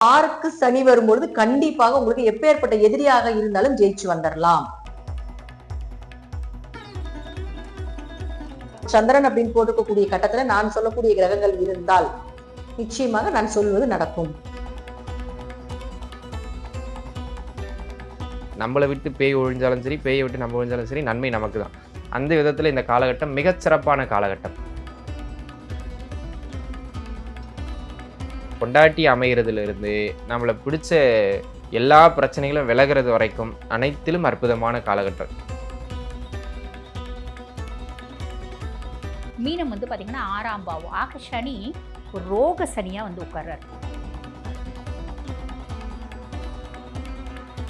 ஆறுக்கு சனி வரும்பொழுது கண்டிப்பாக உங்களுக்கு எப்பேற்பட்ட எதிரியாக இருந்தாலும் ஜெயிச்சு வந்துடலாம் சந்திரன் அப்படின்னு போட்டுக்கக்கூடிய கட்டத்துல நான் சொல்லக்கூடிய கிரகங்கள் இருந்தால் நிச்சயமாக நான் சொல்வது நடக்கும். நம்மளை விட்டு பேய் ஒழிஞ்சாலும் சரி பேயை விட்டு நம்ம ஒழிஞ்சாலும் சரி நன்மை நமக்கு தான் அந்த விதத்தில் இந்த காலகட்டம் மிகச்சிறப்பான காலகட்டம். பொண்டாட்டி அமைகிறதுலேருந்து நம்மளை பிடிச்ச எல்லா பிரச்சனைகளும் விலகிறது வரைக்கும் அனைத்திலும் அற்புதமான காலகட்டம். மீனம் வந்து பார்த்தீங்கன்னா ஆறாம் பாவம். ஆக சனி ரோக சனியாக வந்து உட்கார்றாரு.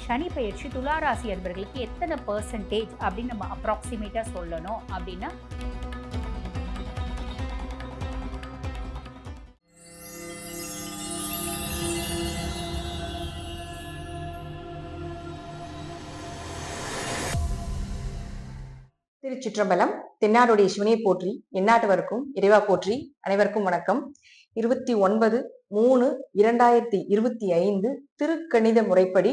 சனி பயிற்சி துளாராசி அன்பர்களுக்கு எத்தனை பர்சன்டேஜ் அப்படின்னு நம்ம அப்ராக்சிமேட்டாக சொல்லணும் அப்படின்னா சிற்றம்பலம் தென்னாடுடைய சிவனை போற்றி எந்நாட்டவருக்கும் இறைவா போற்றி அனைவருக்கும் வணக்கம். இருபத்தி ஒன்பது மூணு இரண்டாயிரத்தி இருபத்தி ஐந்து திருக்கணித முறைப்படி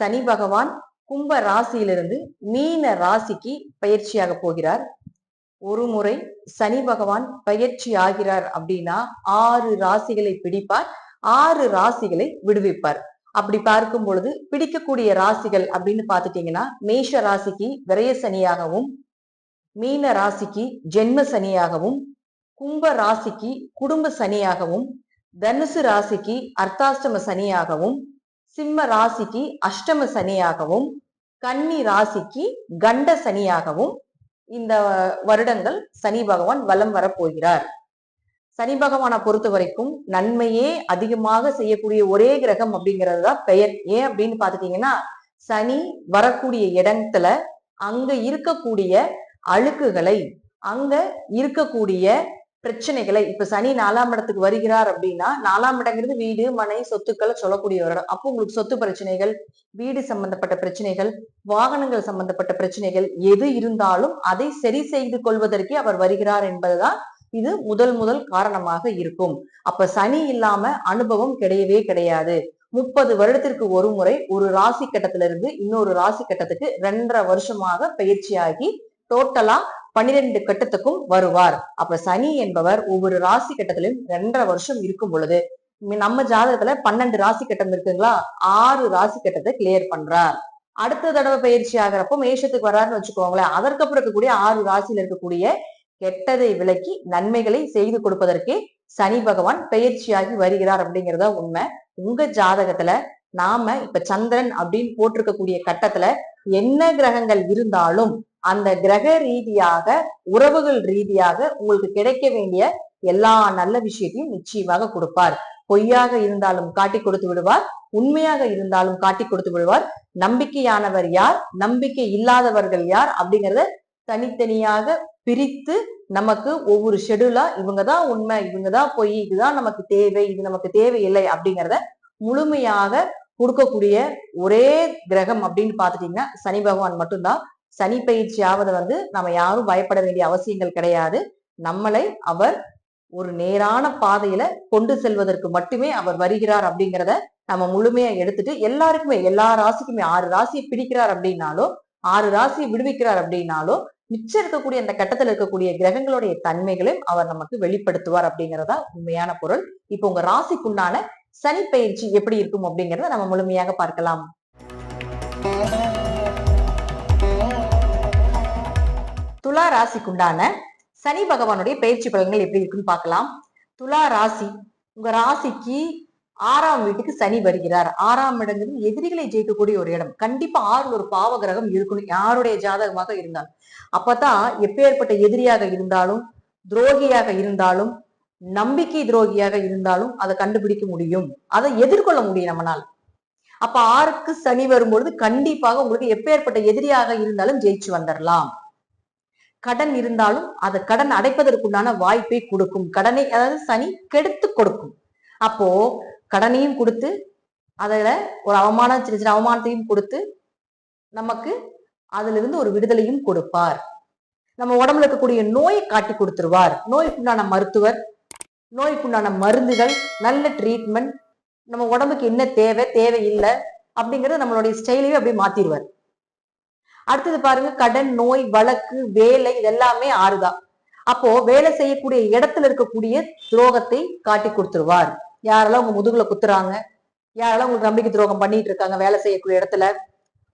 சனி பகவான் கும்ப ராசியிலிருந்து மீன ராசிக்கு பயிற்சியாக போகிறார். ஒரு முறை சனி பகவான் பயிற்சி ஆகிறார் அப்படின்னா ஆறு ராசிகளை பிடிப்பார் ஆறு ராசிகளை விடுவிப்பார். அப்படி பார்க்கும் பொழுது பிடிக்கக்கூடிய ராசிகள் அப்படின்னு பார்த்துட்டீங்கன்னா மேஷ ராசிக்கு விரய சனியாகவும் மீன ராசிக்கு ஜென்ம சனியாகவும் கும்ப ராசிக்கு குடும்ப சனியாகவும் தனுசு ராசிக்கு அர்த்தாஷ்டம சனியாகவும் சிம்ம ராசிக்கு அஷ்டம சனியாகவும் கன்னி ராசிக்கு கண்ட சனியாகவும் இந்த வருடங்கள் சனி பகவான் வலம் வரப்போகிறார். சனி பகவானை பொறுத்த வரைக்கும் நன்மையே அதிகமாக செய்யக்கூடிய ஒரே கிரகம் அப்படிங்கிறது தான் பெயர். ஏன் அப்படின்னு பாத்துட்டீங்கன்னா சனி வரக்கூடிய இடத்துல அங்க இருக்கக்கூடிய அழுக்குகளை அங்க இருக்கக்கூடிய பிரச்சனைகளை இப்ப சனி நாலாம் இடத்துக்கு வருகிறார் அப்படின்னா நாலாம் இடங்கிறது வீடு மனை சொத்துக்களை சொல்லக்கூடிய ஒரு இடம் அப்போ உங்களுக்கு சொத்து பிரச்சனைகள் வீடு சம்பந்தப்பட்ட பிரச்சனைகள் வாகனங்கள் சம்பந்தப்பட்ட பிரச்சனைகள் எது இருந்தாலும் அதை சரி செய்து கொள்வதற்கே அவர் வருகிறார் என்பதுதான் இது முதல் முதல் காரணமாக இருக்கும். அப்ப சனி இல்லாம அனுபவம் கிடையவே கிடையாது. முப்பது வருடத்திற்கு ஒரு முறை ஒரு ராசி கட்டத்துல இருந்து இன்னொரு ராசி கட்டத்துக்கு ரெண்டரை வருஷமாக பயிற்சியாகி டோட்டலா பன்னிரெண்டு கட்டத்துக்கும் வருவார். அப்ப சனி என்பவர் ஒவ்வொரு ராசி கட்டத்திலும் ரெண்டரை வருஷம் இருக்கும் பொழுது நம்ம ஜாதகத்துல பன்னெண்டு ராசி கட்டம் இருக்குங்களா? ஆறு ராசி கட்டத்தை கிளியர் பண்றார். அடுத்த தடவை பயிற்சி ஆகிறப்போ மேஷத்துக்கு வர்றாருன்னு வச்சுக்கோங்களேன். அதற்கப்புறம் இருக்கக்கூடிய ஆறு ராசியில இருக்கக்கூடிய கெட்டதை விலக்கி நன்மைகளை செய்து கொடுப்பதற்கே சனி பகவான் பயிற்சியாகி வருகிறார் அப்படிங்கிறத உண்மை. உங்க ஜாதகத்துல நாம இப்ப சந்திரன் அப்படின்னு போட்டிருக்கக்கூடிய கட்டத்துல என்ன கிரகங்கள் இருந்தாலும் அந்த கிரக ரீதியாக உறவுகள் ரீதியாக உங்களுக்கு கிடைக்க வேண்டிய எல்லா நல்ல விஷயத்தையும் நிச்சயமாக கொடுப்பார். பொய்யாக இருந்தாலும் காட்டி கொடுத்து விடுவார். உண்மையாக இருந்தாலும் காட்டி கொடுத்து விடுவார். நம்பிக்கையானவர் யார்? நம்பிக்கை இல்லாதவர்கள் யார்? அப்படிங்கறத தனித்தனியாக பிரித்து நமக்கு ஒவ்வொரு ஷெடியூலா இவங்கதான் உண்மை இவங்கதான் பொய் இதுதான் நமக்கு தேவை இது நமக்கு தேவையில்லை அப்படிங்கிறத முழுமையாக கொடுக்கக்கூடிய ஒரே கிரகம் அப்படின்னு பாத்துட்டீங்கன்னா சனி பகவான் மட்டும்தான். சனி பயிற்சி ஆவதை வந்து நம்ம யாரும் பயப்பட வேண்டிய அவசியங்கள் கிடையாது. நம்மளை அவர் ஒரு நேரான பாதையில கொண்டு செல்வதற்கு மட்டுமே அவர் வருகிறார் அப்படிங்கிறத நம்ம முழுமையா எடுத்துட்டு எல்லாருக்குமே எல்லா ராசிக்குமே ஆறு ராசியை பிடிக்கிறார் அப்படின்னாலோ ஆறு ராசியை விடுவிக்கிறார் அப்படின்னாலோ மிச்சம் இருக்கக்கூடிய அந்த கட்டத்துல இருக்கக்கூடிய கிரகங்களுடைய தன்மைகளையும் அவர் நமக்கு வெளிப்படுத்துவார் அப்படிங்கிறதா உண்மையான பொருள். இப்போ உங்க ராசிக்குண்டான சனி பயிற்சி எப்படி இருக்கும் அப்படிங்கறத நம்ம முழுமையாக பார்க்கலாம். ராசிக்குண்டான சனி பகவானுடைய பயிற்சி பலன்கள் எப்படி இருக்குன்னு பார்க்கலாம். துலா ராசி உங்க ராசிக்கு ஆறாம் வீட்டுக்கு சனி வருகிறார். ஆறாம் இடங்கிறது எதிரிகளை ஜெயிக்கக்கூடிய ஒரு இடம். கண்டிப்பா ஆறு ஒரு பாவ கிரகம் இருக்கணும். யாருடைய ஜாதகமாக இருந்தாலும். அப்பதான் எப்பேற்பட்ட எதிரியாக இருந்தாலும் துரோகியாக இருந்தாலும் நம்பிக்கை துரோகியாக இருந்தாலும் அதை கண்டுபிடிக்க முடியும். அதை எதிர்கொள்ள முடியும் நம்மளால். அப்ப ஆறுக்கு சனி வரும்பொழுது கண்டிப்பாக உங்களுக்கு எப்பேற்பட்ட எதிரியாக இருந்தாலும் ஜெயிச்சு வந்துடலாம் கடன் இருந்தாலும் அதை கடன் அடைப்பதற்குண்டான வாய்ப்பை கொடுக்கும். கடனை அதாவது சனி கெடுத்து கொடுக்கும். அப்போ கடனையும் கொடுத்து அதில் ஒரு அவமானம் சின்ன சின்ன அவமானத்தையும் கொடுத்து நமக்கு அதிலிருந்து ஒரு விடுதலையும் கொடுப்பார். நம்ம உடம்புல இருக்கக்கூடிய நோயை காட்டி கொடுத்துருவார். நோய்க்குண்டான மருத்துவர் நோய்க்குண்டான மருந்துகள் நல்ல ட்ரீட்மெண்ட் நம்ம உடம்புக்கு என்ன தேவை தேவை இல்லை அப்படிங்கறது நம்மளுடைய ஸ்டைலையும் அப்படியே மாத்திடுவார் அடுத்தது பாருங்க கடன் நோய் வழக்கு வேலை இதெல்லாமே ஆறுதான் அப்போ வேலை செய்யக்கூடிய இடத்துல இருக்கக்கூடிய துரோகத்தை காட்டி கொடுத்துருவார். யாரெல்லாம் உங்க முதுகுல குத்துறாங்க யாரெல்லாம் உங்களுக்கு நம்பிக்கை துரோகம் பண்ணிட்டு இருக்காங்க வேலை செய்யக்கூடிய இடத்துல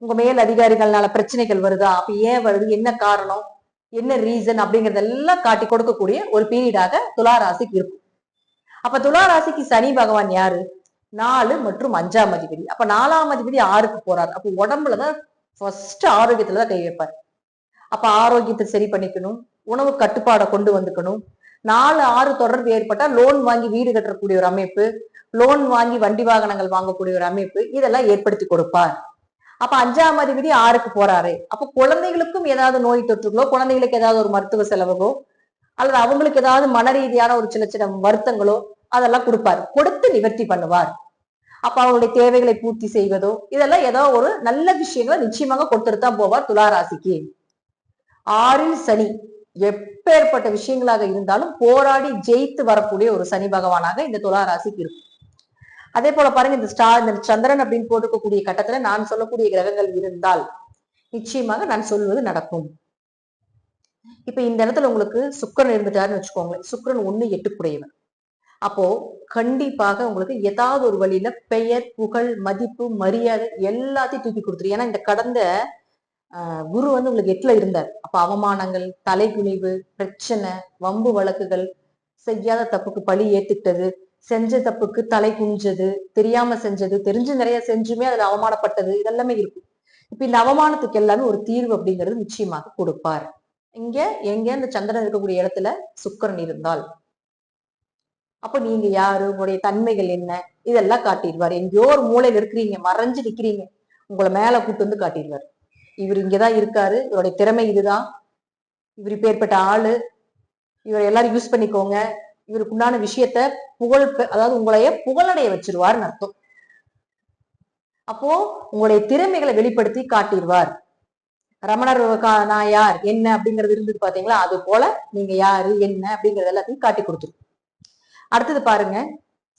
உங்க மேல் அதிகாரிகள்னால பிரச்சனைகள் வருதா? அப்ப ஏன் வருது? என்ன காரணம்? என்ன ரீசன் அப்படிங்கறதெல்லாம் காட்டி கொடுக்கக்கூடிய ஒரு பீரியடாக துலா ராசிக்கு இருக்கும். அப்ப துலா ராசிக்கு சனி பகவான் யாரு? நாலு மற்றும் அஞ்சாம் அதிபதி. அப்ப நாலாம் அதிபதி ஆறுக்கு போறாரு. அப்ப உடம்புலதான் ஃபர்ஸ்ட் ஆரோக்கியத்துல தான் கை வைப்பார். அப்ப ஆரோக்கியத்தை சரி பண்ணிக்கணும் உணவு கட்டுப்பாடை கொண்டு வந்துக்கணும். நாலு ஆறு தொடர்பு ஏற்பட்டால் லோன் வாங்கி வீடு கட்டக்கூடிய ஒரு அமைப்பு லோன் வாங்கி வண்டி வாகனங்கள் வாங்கக்கூடிய ஒரு அமைப்பு இதெல்லாம் ஏற்படுத்தி கொடுப்பார். அப்ப அஞ்சாம் அதிபதி ஆறுக்கு போறாரு. அப்ப குழந்தைகளுக்கும் ஏதாவது நோய் தொற்றுகளோ குழந்தைகளுக்கு ஏதாவது ஒரு மருத்துவ செலவுகளோ அல்லது அவங்களுக்கு ஏதாவது மன ரீதியான ஒரு சின்ன சின்ன வருத்தங்களோ அதெல்லாம் கொடுப்பார். கொடுத்து நிவர்த்தி பண்ணுவார். அப்ப அவங்களுடைய தேவைகளை பூர்த்தி செய்வதோ இதெல்லாம் ஏதோ ஒரு நல்ல விஷயங்களை நிச்சயமாக கொடுத்துட்டு தான் போவார் துளாராசிக்கு. ஆறில் சனி எப்பேற்பட்ட விஷயங்களாக இருந்தாலும் போராடி ஜெயித்து வரக்கூடிய ஒரு சனி பகவானாக இந்த துளாராசிக்கு இருக்கும். அதே போல பாருங்க இந்த ஸ்டார் இந்த சந்திரன் அப்படின்னு போட்டுக்கக்கூடிய கட்டத்துல நான் சொல்லக்கூடிய கிரகங்கள் இருந்தால் நிச்சயமாக நான் சொல்வது நடக்கும். இப்ப இந்த இடத்துல உங்களுக்கு சுக்கிரன் இருந்துட்டாருன்னு வச்சுக்கோங்களேன். சுக்கிரன் ஒண்ணு எட்டுக்குடையவன். அப்போ கண்டிப்பாக உங்களுக்கு ஏதாவது ஒரு வழியில பெயர் புகழ் மதிப்பு மரியாதை எல்லாத்தையும் தூக்கி கொடுத்துரு ஏன்னா இந்த கடந்த ஆஹ், குரு வந்து உங்களுக்கு எட்டுல இருந்தார். அப்ப அவமானங்கள் தலைகுனிவு பிரச்சனை வம்பு வழக்குகள் செய்யாத தப்புக்கு பழி ஏத்துக்கிட்டது செஞ்ச தப்புக்கு தலை குனிஞ்சது தெரியாம செஞ்சது தெரிஞ்சு நிறைய செஞ்சுமே அதுல அவமானப்பட்டது இதெல்லாமே இருக்கும். இப்ப இந்த அவமானத்துக்கு எல்லாமே ஒரு தீர்வு அப்படிங்கிறது நிச்சயமாக கொடுப்பார். இங்க எங்க இந்த சந்திரன் இருக்கக்கூடிய இடத்துல சுக்கரன் இருந்தால் அப்ப நீங்க யாரு? உங்களுடைய தன்மைகள் என்ன? இதெல்லாம் காட்டிடுவார். எங்கேயோ ஒரு மூலையில இருக்கிறீங்க மறைஞ்சு நிக்கிறீங்க. உங்களை மேல கூட்டு வந்து காட்டிடுவார். இவர் இங்கதான் இருக்காரு. இவருடைய திறமை இதுதான். இவர் இப்பேற்பட்ட ஆளு. இவர் எல்லாரும் யூஸ் பண்ணிக்கோங்க. இவருக்கு உண்டான விஷயத்த புகழ் பெ- அதாவது உங்களைய புகழடைய வச்சிருவார்னு அர்த்தம். அப்போ உங்களுடைய திறமைகளை வெளிப்படுத்தி காட்டிடுவார். ரமணர் கா- நான் யார்? என்ன? அப்படிங்கிறது இருந்தது பாத்தீங்களா? அது போல நீங்க யாரு? என்ன? அப்படிங்கறது எல்லாத்தையும் காட்டி கொடுத்துரும். அடுத்தது பாருங்க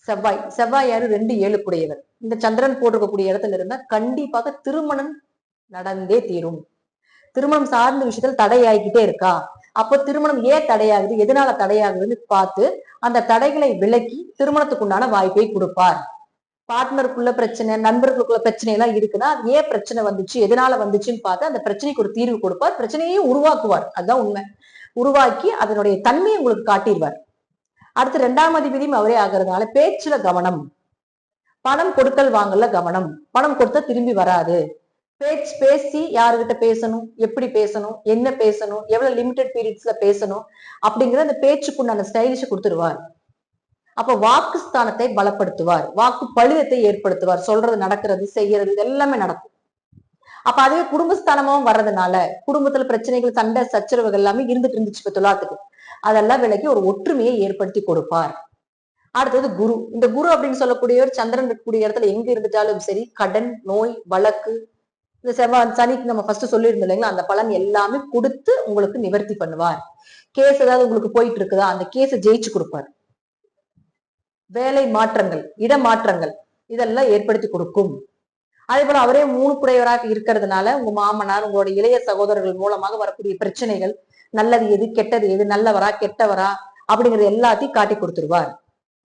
செவ்வாய். செவ்வாய் யாரு? ரெண்டு ஏழுக்குடையவர். இந்த சந்திரன் போட்டிருக்கக்கூடிய இடத்துல இருந்தா கண்டிப்பாக திருமணம் நடந்தே தீரும். திருமணம் சார்ந்த விஷயத்தில் தடையாகிக்கிட்டே இருக்கா? அப்போ திருமணம் ஏன் தடையாகுது? எதனால தடையாகுதுன்னு பார்த்து அந்த தடைகளை விலக்கி திருமணத்துக்கு உண்டான வாய்ப்பை கொடுப்பார். பார்ட்னருக்குள்ள பிரச்சனை நண்பர்களுக்குள்ள பிரச்சனை எல்லாம் இருக்குன்னா அது ஏன் பிரச்சனை வந்துச்சு? எதனால வந்துச்சுன்னு பார்த்து அந்த பிரச்சனைக்கு ஒரு தீர்வு கொடுப்பார். பிரச்சனையையும் உருவாக்குவார். அதுதான் உண்மை. உருவாக்கி அதனுடைய தன்மையை உங்களுக்கு காட்டிடுவார். அடுத்து ரெண்டாம் அதிபதியும் அவரே ஆகிறதுனால பேச்சுல கவனம். பணம் கொடுக்கல் வாங்கல கவனம். பணம் கொடுத்தா திரும்பி வராது. பேச்சு பேசி யாருகிட்ட பேசணும்? எப்படி பேசணும்? என்ன பேசணும்? எவ்வளவு லிமிடெட் பீரியட்ஸ்ல பேசணும்? அப்படிங்கிற அந்த பேச்சுக்குண்டான ஸ்டைலிஷ் கொடுத்துருவார். அப்ப வாக்கு ஸ்தானத்தை பலப்படுத்துவார். வாக்கு பழுதத்தை ஏற்படுத்துவார். சொல்றது நடக்கிறது செய்யறது இது எல்லாமே நடக்கும். அப்ப அதுவே குடும்பஸ்தானமாவும் வர்றதுனால குடும்பத்துல பிரச்சனைகள் சண்டை சச்சரவுகள் எல்லாமே இருந்துட்டு இருந்துச்சு இப்ப துலாத்துக்கு. அதெல்லாம் விலக்கி ஒரு ஒற்றுமையை ஏற்படுத்தி கொடுப்பார். அடுத்தது குரு. இந்த குரு அப்படின்னு சொல்லக்கூடியவர் சந்திரன் இருக்கக்கூடிய இடத்துல எங்க இருந்துட்டாலும் சரி கடன் நோய் வழக்கு இந்த செவ்வாய் சனிக்கு நம்ம ஃபர்ஸ்ட் சொல்லியிருந்தோம் இல்லைங்களா? அந்த பலன் எல்லாமே கொடுத்து உங்களுக்கு நிவர்த்தி பண்ணுவார். கேஸ் ஏதாவது உங்களுக்கு போயிட்டு இருக்குதா? அந்த கேஸை ஜெயிச்சு கொடுப்பார். வேலை மாற்றங்கள் இடமாற்றங்கள் இதெல்லாம் ஏற்படுத்தி கொடுக்கும். அதே போல அவரே மூணு குடையவராக இருக்கிறதுனால உங்க மாமனார் உங்களோட இளைய சகோதரர்கள் மூலமாக வரக்கூடிய பிரச்சனைகள் நல்லது எது கெட்டது எது நல்லவரா கெட்டவரா அப்படிங்கிறது எல்லாத்தையும் காட்டி கொடுத்துருவார்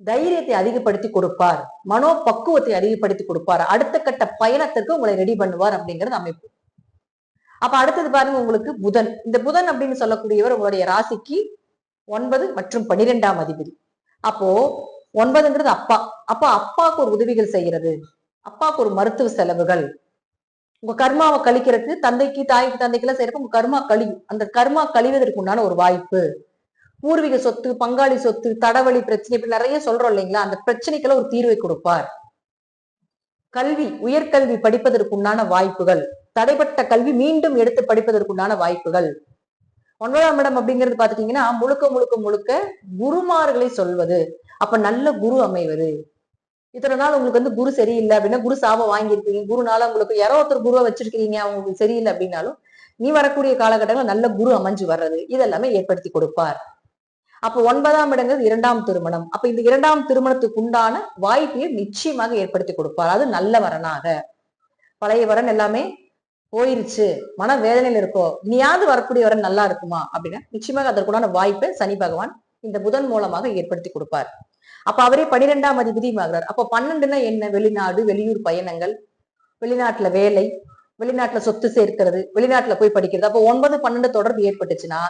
தைரியத்தை அதிகப்படுத்தி கொடுப்பார். மனோ பக்குவத்தை அதிகப்படுத்தி கொடுப்பார். அடுத்த கட்ட பயணத்திற்கு உங்களை ரெடி பண்ணுவார் அப்படிங்கிறது அமைப்பு. அப்ப அடுத்தது பாருங்க உங்களுக்கு புதன். இந்த புதன் அப்படின்னு சொல்லக்கூடியவர் உங்களுடைய ராசிக்கு ஒன்பது மற்றும் பனிரெண்டாம் அதிபதி. அப்போ ஒன்பதுங்கிறது அப்பா. அப்போ அப்பாவுக்கு ஒரு உதவிகள் செய்கிறது. அப்பாவுக்கு ஒரு மருத்துவ செலவுகள். உங்க கர்மாவை கழிக்கிறதுக்கு தந்தைக்கு தாய்க்கு தந்தைக்கெல்லாம் செய்யறப்ப உங்க கர்மா கழியும். அந்த கர்மா கழிவதற்கு உண்டான ஒரு வாய்ப்பு. பூர்வீக சொத்து பங்காளி சொத்து தடவழி பிரச்சனை இப்படி நிறைய சொல்றோம் இல்லைங்களா? அந்த பிரச்சனைக்கெல்லாம் ஒரு தீர்வை கொடுப்பார். கல்வி உயர்கல்வி படிப்பதற்கு உண்டான வாய்ப்புகள். தடைப்பட்ட கல்வி மீண்டும் எடுத்து படிப்பதற்குண்டான வாய்ப்புகள். ஒன்பதாம் இடம் அப்படிங்கிறது பாத்துட்டீங்கன்னா முழுக்க முழுக்க முழுக்க குருமார்களை சொல்வது. அப்ப நல்ல குரு அமைவது. இத்தனை நாள் உங்களுக்கு வந்து குரு சரியில்லை அப்படின்னா குரு சாபம் வாங்கியிருக்கீங்க. குருனால உங்களுக்கு யாரோ ஒருத்தர் குருவை வச்சிருக்கீங்க அவங்களுக்கு சரியில்லை அப்படின்னாலும் நீ வரக்கூடிய காலகட்டங்கள் நல்ல குரு அமைஞ்சு வர்றது இதெல்லாமே ஏற்படுத்தி கொடுப்பார். அப்ப ஒன்பதாம் இடங்கிறது இரண்டாம் திருமணம். அப்ப இந்த இரண்டாம் திருமணத்துக்கு உண்டான வாய்ப்பையை நிச்சயமாக ஏற்படுத்தி கொடுப்பார். அது நல்ல வரனாக. பழைய வரன் எல்லாமே போயிருச்சு. மன வேதனையில இருக்கோ இனியாவது வரக்கூடிய வரன் நல்லா இருக்குமா அப்படின்னா நிச்சயமாக அதற்குண்டான வாய்ப்பை சனி பகவான் இந்த புதன் மூலமாக ஏற்படுத்தி கொடுப்பார். அப்ப அவரே பனிரெண்டாம் அதிபதியுமாகிறார். அப்ப பன்னெண்டுனா என்ன? வெளிநாடு வெளியூர் பயணங்கள் வெளிநாட்டுல வேலை வெளிநாட்டுல சொத்து சேர்க்கிறது வெளிநாட்டுல போய் படிக்கிறது. அப்ப ஒன்பது பன்னெண்டு தொடர்பு ஏற்பட்டுச்சுன்னா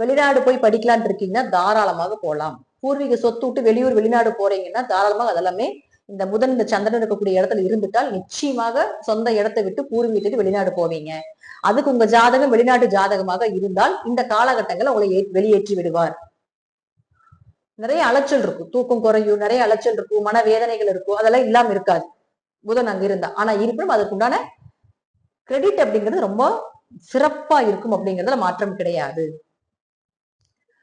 வெளிநாடு போய் படிக்கலாம்னு இருக்கீங்கன்னா தாராளமாக போகலாம். பூர்வீக சொத்து விட்டு வெளியூர் வெளிநாடு போறீங்கன்னா தாராளமாக அதெல்லாமே இந்த முதன் இந்த சந்திரன் இருக்கக்கூடிய இடத்துல இருந்துட்டால் நிச்சயமாக சொந்த இடத்தை விட்டு பூர்வீகத்துக்கு வெளிநாடு போவீங்க. அதுக்கு உங்க ஜாதகம் வெளிநாட்டு ஜாதகமாக இருந்தால் இந்த காலகட்டங்களை உங்களை வெளியேற்றி விடுவார். நிறைய அலைச்சல் இருக்கும். தூக்கம் குறையும் நிறைய அலைச்சல் இருக்கும் மன வேதனைகள் இருக்கும். அதெல்லாம் இல்லாம இருக்காது. புதன் அங்க இருந்தா. ஆனா இருப்பினும் அதற்குண்டான கிரெடிட் அப்படிங்கிறது ரொம்ப சிறப்பா இருக்கும் அப்படிங்கறதுல மாற்றம் கிடையாது.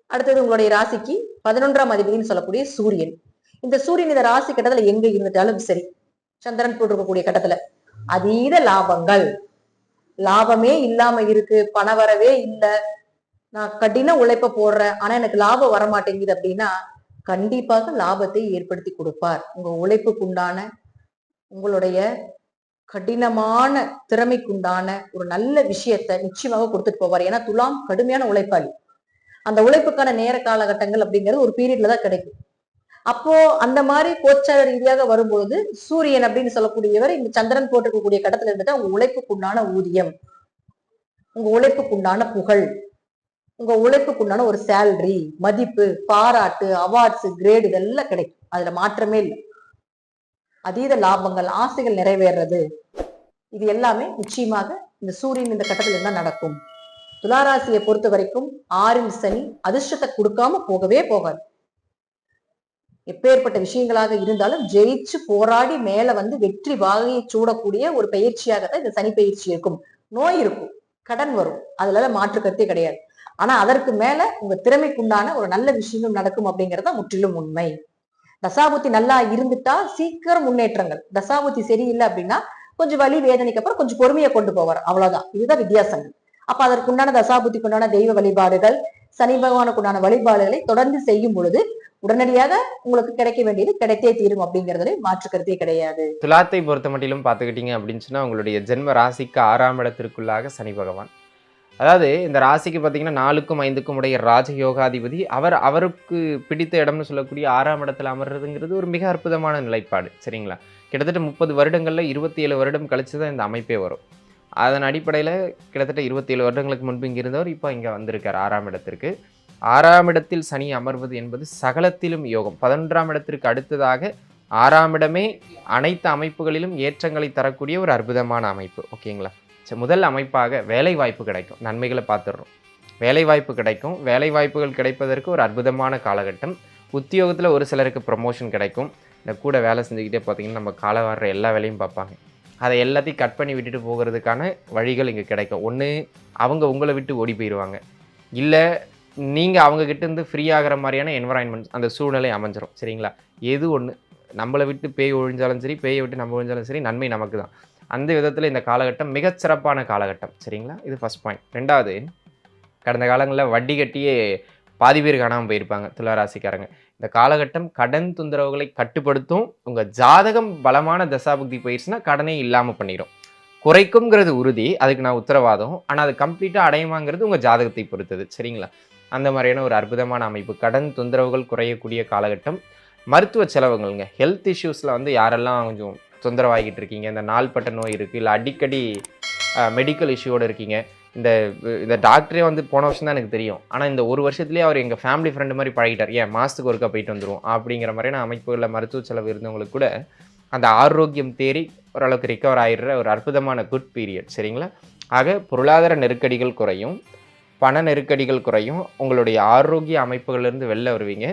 அடுத்தது உங்களுடைய ராசிக்கு பதினொன்றாம் அதிபதினு சொல்லக்கூடிய சூரியன். இந்த சூரியன் இந்த ராசி கட்டத்துல எங்க இருந்துட்டாலும் சரி சந்திரன் போட்டிருக்கக்கூடிய கட்டத்துல அதீத லாபங்கள். லாபமே இல்லாம இருக்கு பண வரவே இல்லை நான் கடின உழைப்ப போடுறேன் ஆனா எனக்கு லாபம் வர மாட்டேங்குது அப்படின்னா கண்டிப்பாக லாபத்தை ஏற்படுத்தி கொடுப்பார். உங்க உழைப்புக்குண்டான உங்களுடைய கடினமான திறமைக்குண்டான ஒரு நல்ல விஷயத்த நிச்சயமாக கொடுத்துட்டு போவார். ஏன்னா துலாம் கடுமையான உழைப்பாளி. அந்த உழைப்புக்கான நேர காலகட்டங்கள் அப்படிங்கிறது ஒரு பீரியட்ல தான் கிடைக்கும். அப்போ அந்த மாதிரி கோச்சார ரீதியாக வரும்போது சூரியன் அப்படின்னு சொல்லக்கூடியவர் இந்த சந்திரன் போட்டிருக்கக்கூடிய கடத்துல இருந்துட்டு உங்க உழைப்புக்குண்டான ஊதியம் உங்க உழைப்புக்குண்டான புகழ் உங்க உழைப்புக்குண்டான ஒரு சேலரி மதிப்பு பாராட்டு அவார்ட்ஸ் கிரேடு இதெல்லாம் கிடைக்கும். அதுல மாற்றமே இல்லை. அதீத லாபங்கள் ஆசைகள் நிறைவேறது இது எல்லாமே நிச்சயமாக இந்த சூரியன் இந்த கட்டத்தில் இருந்தா நடக்கும். துளாராசியை பொறுத்த வரைக்கும் ஆறில் சனி அதிர்ஷ்டத்தை கொடுக்காம போகவே போகாது. எப்பேற்பட்ட விஷயங்களாக இருந்தாலும் ஜெயிச்சு போராடி மேல வந்து வெற்றி வாகையை சூடக்கூடிய ஒரு பயிற்சியாக தான் இந்த சனி பயிற்சி இருக்கும். நோய் இருக்கும் கடன் வரும். அதுல மாற்று கருத்தே கிடையாது. ஆனா அதற்கு மேல உங்க திறமைக்குண்டான ஒரு நல்ல விஷயங்கள் நடக்கும் அப்படிங்கறது தான் முற்றிலும் உண்மை. தசாபுத்தி நல்லா இருந்துட்டா சீக்கிரம் முன்னேற்றங்கள். தசாபுத்தி சரியில்லை அப்படின்னா கொஞ்சம் வலி வேதனைக்கு அப்புறம் கொஞ்சம் பொறுமையை கொண்டு போவார். அவ்வளவுதான். இதுதான் வித்தியாசங்கள். அப்ப அதற்குண்டான தசாபுத்திக்கு உண்டான தெய்வ வழிபாடுகள் சனி பகவானுக்கு உண்டான வழிபாடுகளை தொடர்ந்து செய்யும் பொழுது உடனடியாக உங்களுக்கு கிடைக்க வேண்டியது கிடைத்தே தீரும் அப்படிங்கறதுல மாற்று கருத்தே கிடையாது. துலாத்தை பொறுத்த மட்டிலும் பார்த்துக்கிட்டீங்க அப்படின்னு சொன்னா உங்களுடைய ஜென்ம ராசிக்கு ஆறாம் இடத்திற்குள்ளாக சனி பகவான். அதாவது இந்த ராசிக்கு பார்த்தீங்கன்னா நாலுக்கும் ஐந்துக்கும் உடைய ராஜ யோகாதிபதி அவர் அவருக்கு பிடித்த இடம்னு சொல்லக்கூடிய ஆறாம் இடத்துல அமர்றதுங்கிறது ஒரு மிக அற்புதமான நிலைப்பாடு சரிங்களா? கிட்டத்தட்ட முப்பது வருடங்களில் இருபத்தி ஏழு வருடம் கழித்து தான் இந்த அமைப்பே வரும். அதன் அடிப்படையில் கிட்டத்தட்ட இருபத்தி ஏழு வருடங்களுக்கு முன்பு இங்கே இருந்தவர் இப்போ இங்கே வந்திருக்கார் ஆறாம் இடத்திற்கு. ஆறாம் இடத்தில் சனி அமர்வது என்பது சகலத்திலும் யோகம். பதினொன்றாம் இடத்திற்கு அடுத்ததாக ஆறாம் இடமே அனைத்து அமைப்புகளிலும் ஏற்றங்களை தரக்கூடிய ஒரு அற்புதமான அமைப்பு ஓகேங்களா? சரி முதல் அமைப்பாக வேலை வாய்ப்பு கிடைக்கும். நன்மைகளை பார்த்துடுறோம். வேலை வாய்ப்பு கிடைக்கும். வேலை வாய்ப்புகள் கிடைப்பதற்கு ஒரு அற்புதமான காலகட்டம். உத்தியோகத்தில் ஒரு சிலருக்கு ப்ரமோஷன் கிடைக்கும். இந்த கூட வேலை செஞ்சுக்கிட்டே பார்த்தீங்கன்னா நம்ம காலை வர்ற எல்லா வேலையும் பார்ப்பாங்க. அதை எல்லாத்தையும் கட் பண்ணி விட்டுட்டு போகிறதுக்கான வழிகள் இங்கே கிடைக்கும். ஒன்று அவங்க உங்களை விட்டு ஓடி போயிடுவாங்க இல்லை நீங்கள் அவங்கக்கிட்ட இருந்து ஃப்ரீ ஆகிற மாதிரியான என்வரான்மெண்ட் அந்த சூழ்நிலை அமைஞ்சிரும். சரிங்களா? எது ஒன்று நம்மளை விட்டு பேய் ஒழிஞ்சாலும் சரி பேயை விட்டு நம்ம ஒழிஞ்சாலும் சரி நன்மை நமக்கு தான். அந்த விதத்தில் இந்த காலகட்டம் மிகச் சிறப்பான காலகட்டம். சரிங்களா? இது ஃபர்ஸ்ட் பாயிண்ட் ரெண்டாவது கடந்த காலங்களில் வட்டி கட்டியே பாதி பேர் காணாமல் போயிருப்பாங்க துளாராசிக்காரங்க. இந்த காலகட்டம் கடன் தொந்தரவுகளை கட்டுப்படுத்தும் உங்கள் ஜாதகம் பலமான தசாபுக்தி போயிடுச்சுன்னா கடனே இல்லாமல் பண்ணிடும் குறைக்கும்ங்கிறது உறுதி அதுக்கு நான் உத்தரவாதம். ஆனால் அது கம்ப்ளீட்டாக அடையுமாங்கிறது உங்கள் ஜாதகத்தை பொறுத்தது. சரிங்களா? அந்த மாதிரியான ஒரு அற்புதமான அமைப்பு. கடன் தொந்தரவுகள் குறையக்கூடிய காலகட்டம். மருத்துவ செலவுகள்ங்க ஹெல்த் இஷ்யூஸில் வந்து யாரெல்லாம் கொஞ்சம் தொந்தரவாகிட்டு இருக்கீங்க இந்த நாள்பட்ட நோய் இருக்குது இல்லை அடிக்கடி மெடிக்கல் இஷ்யூவோடு இருக்கீங்க. இந்த இந்த டாக்டரே வந்து போன வருஷம் தான் எனக்கு தெரியும். ஆனால் இந்த ஒரு வருஷத்துலேயே அவர் எங்கள் ஃபேமிலி ஃப்ரெண்டு மாதிரி பழகிட்டார். ஏன் மாதத்துக்கு ஒருக்கா போயிட்டு வந்துடுவோம் அப்படிங்கிற மாதிரியான அமைப்புகளில் மருத்துவ செலவு இருந்தவங்களுக்கு கூட அந்த ஆரோக்கியம் தேறி ஓரளவுக்கு ரிக்கவர் ஆயிடுற ஒரு அற்புதமான குட் பீரியட் சரிங்களா? ஆக பொருளாதார நெருக்கடிகள் குறையும். பண நெருக்கடிகள் குறையும். உங்களுடைய ஆரோக்கிய அமைப்புகளிலிருந்து வெளில வருவீங்க.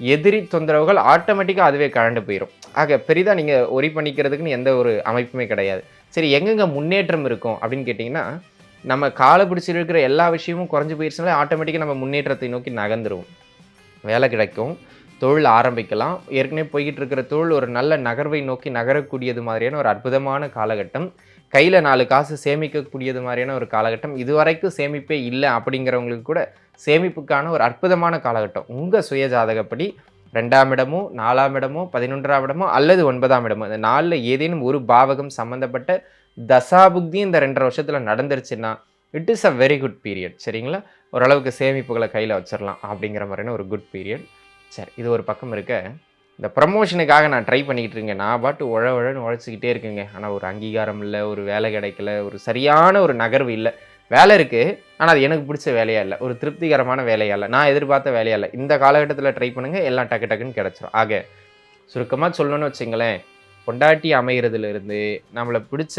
எதிரி தொந்தரவுகள் ஆட்டோமேட்டிக்காக அதுவே கழண்டு போயிடும் ஆக பெரிதாக நீங்கள் ஒரி பண்ணிக்கிறதுக்குன்னு எந்த ஒரு அமைப்புமே கிடையாது. சரி எங்கெங்க முன்னேற்றம் இருக்கும் அப்படின்னு கேட்டிங்கன்னா நம்ம காலை பிடிச்சிட்டு இருக்கிற எல்லா விஷயமும் குறைஞ்சி போயிடுச்சுனாலே ஆட்டோமேட்டிக்காக நம்ம முன்னேற்றத்தை நோக்கி நகர்ந்துருவோம். வேலை கிடைக்கும் தொழில் ஆரம்பிக்கலாம். ஏற்கனவே போய்கிட்டு இருக்கிற தொழில் ஒரு நல்ல நகர்வை நோக்கி நகரக்கூடியது மாதிரியான ஒரு அற்புதமான காலகட்டம். கையில் நாலு காசு சேமிக்கக்கூடியது மாதிரியான ஒரு காலகட்டம். இதுவரைக்கும் சேமிப்பே இல்லை அப்படிங்கிறவங்களுக்கு கூட சேமிப்புக்கான ஒரு அற்புதமான காலகட்டம். உங்கள் சுய ஜாதகப்படி ரெண்டாம் இடமோ நாலாம் இடமோ பதினொன்றாம் இடமோ அல்லது ஒன்பதாம் இடமோ இந்த நாளில் ஏதேனும் ஒரு பாவகம் சம்மந்தப்பட்ட தசாபுக்தி இந்த ரெண்டரை வருஷத்தில் நடந்துருச்சுன்னா it is a very good period சரிங்களா? ஓரளவுக்கு சேமிப்புகளை கையில் வச்சிடலாம் அப்படிங்கிற மாதிரியான ஒரு குட் பீரியட் சரி இது ஒரு பக்கம் இருக்க. இந்த ப்ரமோஷனுக்காக நான் ட்ரை பண்ணிக்கிட்டு இருக்கேன். நான் பாட்டு உழ உழன்னு உழைச்சிக்கிட்டே இருக்குங்க. ஆனால் ஒரு அங்கீகாரம் இல்லை ஒரு வேலை கிடைக்கல ஒரு சரியான ஒரு நகர்வு இல்லை. வேலை இருக்குது ஆனால் அது எனக்கு பிடிச்ச வேலையாக இல்லை. ஒரு திருப்திகரமான வேலையாக இல்லை. நான் எதிர்பார்த்த வேலையாக இல்லை. இந்த காலகட்டத்தில் ட்ரை பண்ணுங்கள் எல்லாம் டக்கு டக்குன்னு கிடச்சிரும். ஆக சுருக்கமாக சொல்லணும்னு வச்சுங்களேன். பொண்டாட்டி அமைகிறதுலேருந்து நம்மளை பிடிச்ச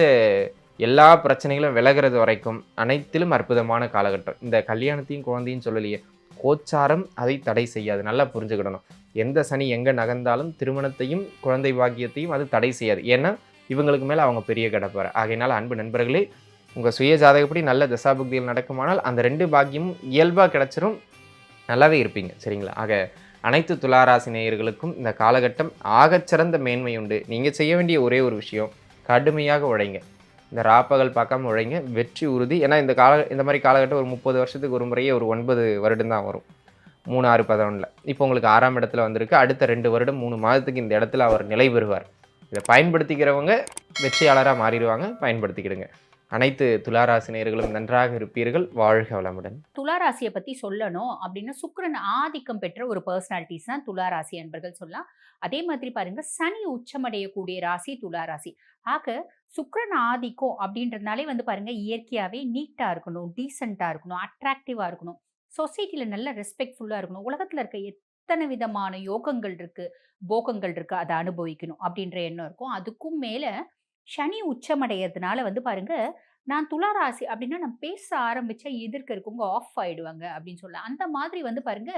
எல்லா பிரச்சனைகளும் விலகிறது வரைக்கும் அனைத்திலும் அற்புதமான காலகட்டம். இந்த கல்யாணத்தையும் குழந்தையும் சொல்லலையே. கோச்சாரம் அதை தடை செய்யாது. நல்லா புரிஞ்சுக்கிடணும். எந்த சனி எங்கே நகர்ந்தாலும் திருமணத்தையும் குழந்தை பாக்கியத்தையும் அது தடை செய்யாது. ஏன்னா இவங்களுக்கு மேலே அவங்க பெரிய கிடப்பார் ஆகையினால அன்பு நண்பர்களே உங்கள் சுய ஜாதகப்படி நல்ல தசாபக்திகள் நடக்குமானால் அந்த ரெண்டு பாக்கியமும் இயல்பாக கிடச்சிரும். நல்லாவே இருப்பீங்க சரிங்களா? ஆக அனைத்து துளாராசி நேயர்களுக்கும் இந்த காலகட்டம் ஆகச்சிறந்த மேன்மை உண்டு. நீங்கள் செய்ய வேண்டிய ஒரே ஒரு விஷயம் கடுமையாக உழைங்க. இந்த ராப்பகல் பார்க்காம உழைங்க வெற்றி உறுதி. ஏன்னா இந்த கால இந்த மாதிரி காலகட்டம் ஒரு முப்பது வருஷத்துக்கு ஒரு முறையே ஒரு ஒன்பது வருடம் தான் வரும். மூணு ஆறு பதினொன்றில் இப்போ உங்களுக்கு ஆறாம் இடத்துல வந்திருக்கு. அடுத்த ரெண்டு வருடம் மூணு மாதத்துக்கு இந்த இடத்துல அவர் நிலை பெறுவார். இதை பயன்படுத்திக்கிறவங்க வெற்றியாளராக மாறிடுவாங்க. பயன்படுத்திக்கிடுங்க. அனைத்து துளாராசி நேர்களும் நன்றாக இருப்பீர்கள். வாழ்க வளமுடன். துளாராசியை பத்தி சொல்லணும் அப்படின்னா சுக்கிரன் ஆதிக்கம் பெற்ற ஒரு பர்சனாலிட்டிஸ் தான் துளாராசி என்பர்கள் சொல்லலாம். அதே மாதிரி பாருங்க சனி உச்சமடையக்கூடிய ராசி துளாராசி. ஆக சுக்கரன் ஆதிக்கம் அப்படின்றதுனாலே வந்து பாருங்க இயற்கையாகவே நீட்டா இருக்கணும் டீசெண்டா இருக்கணும் அட்ராக்டிவா இருக்கணும். சொசைட்டியில் நல்ல ரெஸ்பெக்ட்ஃபுல்லா இருக்கணும். உலகத்துல இருக்க எத்தனை விதமான யோகங்கள் இருக்கு போகங்கள் இருக்கு அதை அனுபவிக்கணும் அப்படின்ற எண்ணம் இருக்கும். அதுக்கும் மேலே சனி உச்சமடைகிறதுனால வந்து பாருங்க நான் துளாராசி அப்படின்னா நான் பேச ஆரம்பிச்சா எதிர்க்க இருக்கவங்க ஆஃப் ஆயிடுவாங்க அப்படின்னு சொல்லலாம் அந்த மாதிரி வந்து பாருங்க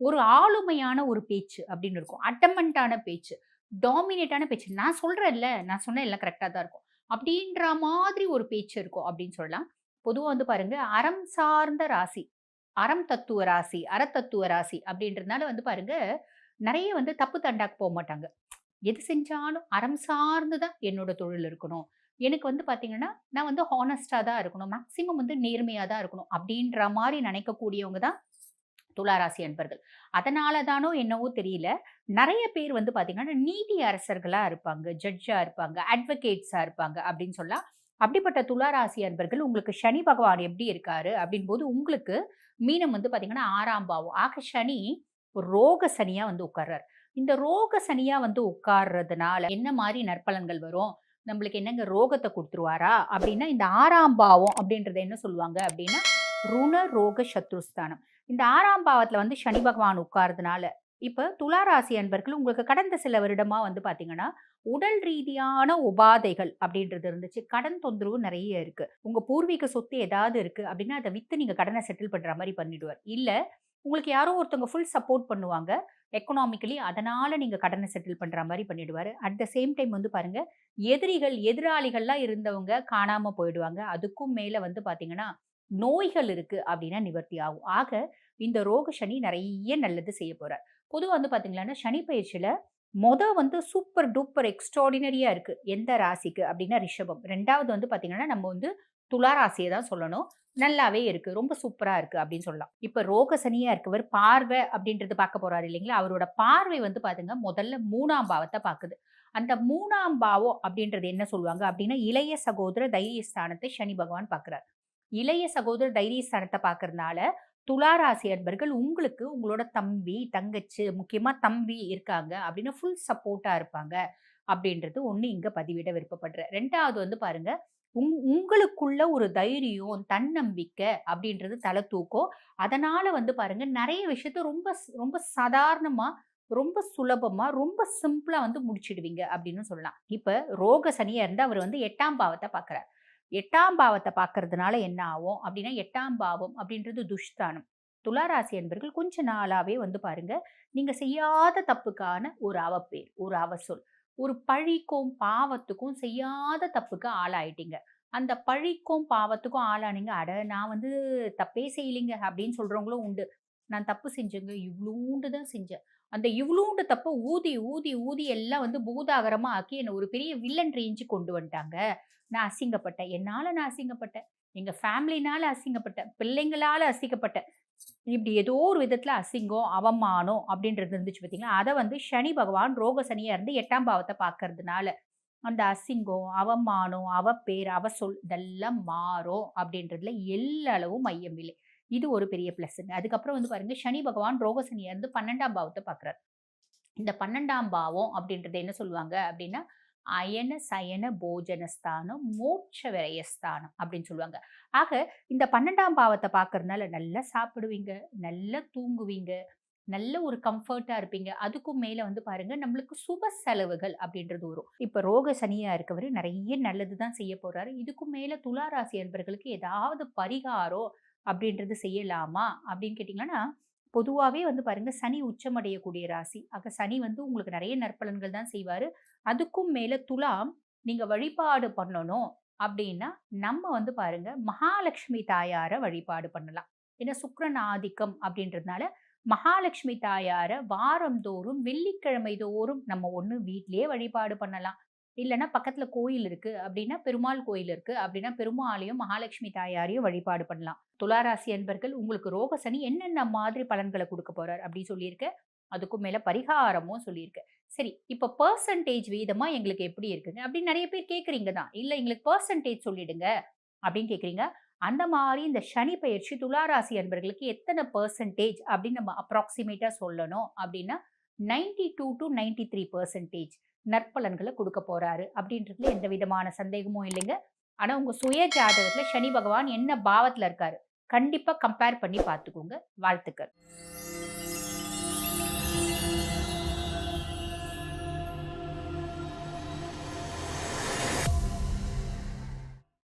ஒரு ஆளுமையான ஒரு பேச்சு அப்படின்னு இருக்கும். அட்டமெண்டான பேச்சு டாமினேட்டான பேச்சு. நான் சொல்றேன்ல நான் சொன்னேன் எல்லாம் கரெக்டாக தான் இருக்கும். அப்படின்ற மாதிரி ஒரு பேச்சு இருக்கும் அப்படின்னு சொல்லலாம். பொதுவாக வந்து பாருங்க அறம் சார்ந்த ராசி அறம் தத்துவ ராசி அறத்தத்துவ ராசி அப்படின்றதுனால வந்து பாருங்க நிறைய வந்து தப்பு தண்டாக்கு போக மாட்டாங்க. எது செஞ்சாலும் அறம் சார்ந்து தான் என்னோட தொழில் இருக்கணும். எனக்கு வந்து பார்த்தீங்கன்னா நான் வந்து ஹானஸ்டாக தான் இருக்கணும். மேக்சிமம் வந்து நேர்மையாக தான் இருக்கணும். அப்படின்ற மாதிரி நினைக்கக்கூடியவங்க தான் துளாராசி அன்பர்கள். அதனால தானோ என்னவோ தெரியல. நிறைய பேர் வந்து பார்த்தீங்கன்னா நீதி அரசர்களாக இருப்பாங்க ஜட்ஜாக இருப்பாங்க அட்வொகேட்ஸாக இருப்பாங்க அப்படின்னு சொல்லலாம். அப்படிப்பட்ட துளாராசி அன்பர்கள் உங்களுக்கு சனி பகவான் எப்படி இருக்காரு அப்படின் போது உங்களுக்கு மீனம் வந்து பார்த்தீங்கன்னா ஆறாம் பாவம். ஆக சனி ஒரு ரோக சனியாக வந்து உட்கார்றாரு. இந்த ரோக சனியா வந்து உட்கார்றதுனால என்ன மாதிரி நற்பலன்கள் வரும்? நம்மளுக்கு என்னங்க ரோகத்தை கொடுத்துருவாரா? அப்படின்னா இந்த ஆறாம் பாவம் அப்படின்றத என்ன சொல்லுவாங்க? அப்படின்னா ருண ரோக சத்ருஸ்தானம். இந்த ஆறாம் பாவத்துல வந்து சனி பகவான் உட்கார்றதுனால இப்போ துளாராசி அன்பர்கள் உங்களுக்கு கடந்த சில வருடமா வந்து பாத்தீங்கன்னா உடல் ரீதியான உபாதைகள் அப்படின்றது இருந்துச்சு. கடன் தொந்தரவு நிறைய இருக்கு. உங்க பூர்வீக சொத்து ஏதாவது இருக்கு அப்படின்னா அதை வித்து நீங்க கடனை செட்டில் பண்ற மாதிரி பண்ணிடுவார். இல்ல உங்களுக்கு யாரோ ஒருத்தவங்க ஃபுல் சப்போர்ட் பண்ணுவாங்க. எக்கனாமிக்கலி அதனால் நீங்கள் கடனை செட்டில் பண்ணுற மாதிரி பண்ணிவிடுவார் அட் த சேம் டைம் வந்து பாருங்கள் எதிரிகள் எதிராளிகள்லாம் இருந்தவங்க காணாமல் போயிடுவாங்க. அதுக்கும் மேலே வந்து பார்த்திங்கன்னா நோய்கள் இருக்குது அப்படின்னா நிவர்த்தி ஆகும். ஆக இந்த ரோக சனி நிறைய நல்லது செய்ய போகிறார் பொதுவாக வந்து பாத்தீங்கன்னா சனி பயிற்சியில் மொதல் வந்து சூப்பர் டூப்பர் எக்ஸ்ட்ராடினரியாக இருக்குது எந்த ராசிக்கு? அப்படின்னா ரிஷபம். ரெண்டாவது வந்து பார்த்திங்கன்னா நம்ம வந்து துலா ராசியை தான் சொல்லணும். நல்லாவே இருக்கு. ரொம்ப சூப்பரா இருக்கு அப்படின்னு சொல்லலாம். இப்ப ரோகசனியாக இருக்கவர் பார்வை அப்படின்றது பார்க்க போறாரு இல்லைங்களா? அவரோட பார்வை வந்து பாருங்க முதல்ல மூணாம் பாவத்தை பார்க்குது அந்த மூணாம் பாவம் அப்படின்றது என்ன சொல்லுவாங்க அப்படின்னா இளைய சகோதர தைரியஸ்தானத்தை சனி பகவான் பார்க்குறாரு இளைய சகோதர தைரியஸ்தானத்தை பார்க்கறதுனால துளாராசி அன்பர்கள் உங்களுக்கு உங்களோட தம்பி தங்கச்சி முக்கியமா தம்பி இருக்காங்க அப்படின்னு ஃபுல் சப்போர்ட்டா இருப்பாங்க அப்படின்றது ஒன்று இங்கே பதிவிட விருப்பப்படுறேன். ரெண்டாவது வந்து பாருங்கள் உங் உங்களுக்குள்ள ஒரு தைரியம் தன்னம்பிக்கை அப்படின்றது தலை தூக்கும். அதனால வந்து பாருங்க நிறைய விஷயத்த ரொம்ப ரொம்ப சாதாரணமா ரொம்ப சுலபமா ரொம்ப சிம்பிளா வந்து முடிச்சிடுவீங்க அப்படின்னு சொல்லலாம். இப்ப ரோக சனியா இருந்தா அவர் வந்து எட்டாம் பாவத்தை பார்க்கறார் எட்டாம் பாவத்தை பார்க்கறதுனால என்ன ஆகும் அப்படின்னா எட்டாம் பாவம் அப்படின்றது துஷ்தானம். துளாராசி என்பர்கள் கொஞ்ச நாளாவே வந்து பாருங்க நீங்க செய்யாத தப்புக்கான ஒரு அவப்பேர் ஒரு அவசொல். ஒரு பழிக்கும் பாவத்துக்கும் செய்யாத தப்புக்கு ஆளாயிட்டீங்க. அந்த பழிக்கும் பாவத்துக்கும் ஆளானீங்க. அட நான் வந்து தப்பே செய்யலைங்க அப்படின்னு சொல்கிறவங்களும் உண்டு. நான் தப்பு செஞ்சேங்க இவ்வளோண்டு தான் செஞ்சேன். அந்த இவ்வளோண்டு தப்பை ஊதி ஊதி ஊதி எல்லாம் வந்து பூதாகரமாக ஆக்கி என்னை ஒரு பெரிய வில்லன் ரேஞ்சு கொண்டு வந்துட்டாங்க. நான் அசிங்கப்பட்டேன். என்னால் நான் அசிங்கப்பட்டேன்? எங்கள் ஃபேமிலினால் அசிங்கப்பட்டேன். பிள்ளைங்களால் அசிங்கப்பட்டேன். இப்படி ஏதோ ஒரு விதத்தில் அசிங்கம் அவமானம் அப்படின்றது இருந்துச்சு பார்த்தீங்களா அதை வந்து சனி பகவான் ரோகசனியா இருந்து எட்டாம் பாவத்தை பார்க்கறதுனால அந்த அசிங்கம் அவமானம் அவப்பேர் அவ சொல் இதெல்லாம் மாறும் அப்படின்றதுல எல்லளவும் மையம் இல்லை. இது ஒரு பெரிய பிளஸ்ங்க அதுக்கப்புறம் வந்து பாருங்க சனி பகவான் ரோகசனியா இருந்து பன்னெண்டாம் பாவத்தை பார்க்குறாரு இந்த பன்னெண்டாம் பாவம் அப்படின்றத என்ன சொல்லுவாங்க அப்படின்னா அயன சயன போஜனஸ்தானம் மோட்ச விரயஸ்தானம் அப்படின்னு சொல்லுவாங்க. ஆக இந்த பன்னெண்டாம் பாவத்தை பார்க்கறதுனால நல்லா சாப்பிடுவீங்க நல்லா தூங்குவீங்க நல்ல ஒரு கம்ஃபர்ட்டா இருப்பீங்க. அதுக்கும் மேல வந்து பாருங்க நம்மளுக்கு சுப செலவுகள் அப்படின்றது வரும். இப்ப ரோக சனியா இருக்கவர் நிறைய நல்லது தான் செய்ய போறாரு. இதுக்கும் மேல துலா ராசி அன்பர்களுக்கு ஏதாவது பரிகாரம் அப்படின்றது செய்யலாமா அப்படின்னு கேட்டிங்கன்னா பொதுவாகவே வந்து பாருங்கள் சனி உச்சமடையக்கூடிய ராசி. ஆக சனி வந்து உங்களுக்கு நிறைய நற்பலன்கள் தான் செய்வார். அதுக்கும் மேலே துலாம் நீங்கள் வழிபாடு பண்ணணும் அப்படின்னா நம்ம வந்து பாருங்க மகாலட்சுமி தாயாரை வழிபாடு பண்ணலாம். ஏன்னா சுக்கரன் ஆதிக்கம் அப்படின்றதுனால மகாலட்சுமி தாயாரை வாரந்தோறும் வெள்ளிக்கிழமை தோறும் நம்ம ஒன்று வீட்டிலேயே வழிபாடு பண்ணலாம். இல்லைன்னா பக்கத்தில் கோயில் இருக்குது அப்படின்னா பெருமாள் கோயில் இருக்குது அப்படின்னா பெருமாளையும் மகாலட்சுமி தாயாரையும் வழிபாடு பண்ணலாம். துளாராசி அன்பர்கள் உங்களுக்கு ரோக சனி என்னென்ன மாதிரி பலன்களை கொடுக்க போகிறார் அப்படின்னு சொல்லியிருக்கேன் அதுக்கும் மேலே பரிகாரமும் சொல்லியிருக்கேன் சரி இப்போ பர்சன்டேஜ் வீதமாக எங்களுக்கு எப்படி இருக்குங்க? அப்படின்னு நிறைய பேர் கேட்குறீங்க தான். இல்லை எங்களுக்கு பர்சன்டேஜ் சொல்லிடுங்க. அப்படின்னு கேட்குறீங்க அந்த மாதிரி இந்த சனி பயிற்சி துளாராசி அன்பர்களுக்கு எத்தனை பர்சன்டேஜ் அப்படின்னு நம்ம அப்ராக்சிமேட்டாக சொல்லணும் அப்படின்னா ninety two to ninety three percentage நற்பலன்களை கொடுக்க போறாரு அப்படின்றதுல எந்த விதமான சந்தேகமும் இல்லைங்க. ஆனா உங்க சுய ஜாதகத்துல சனி பகவான் என்ன பாவத்துல இருக்காரு கண்டிப்பா கம்பேர் பண்ணி பார்த்துக்கோங்க. வாழ்த்துக்கள்.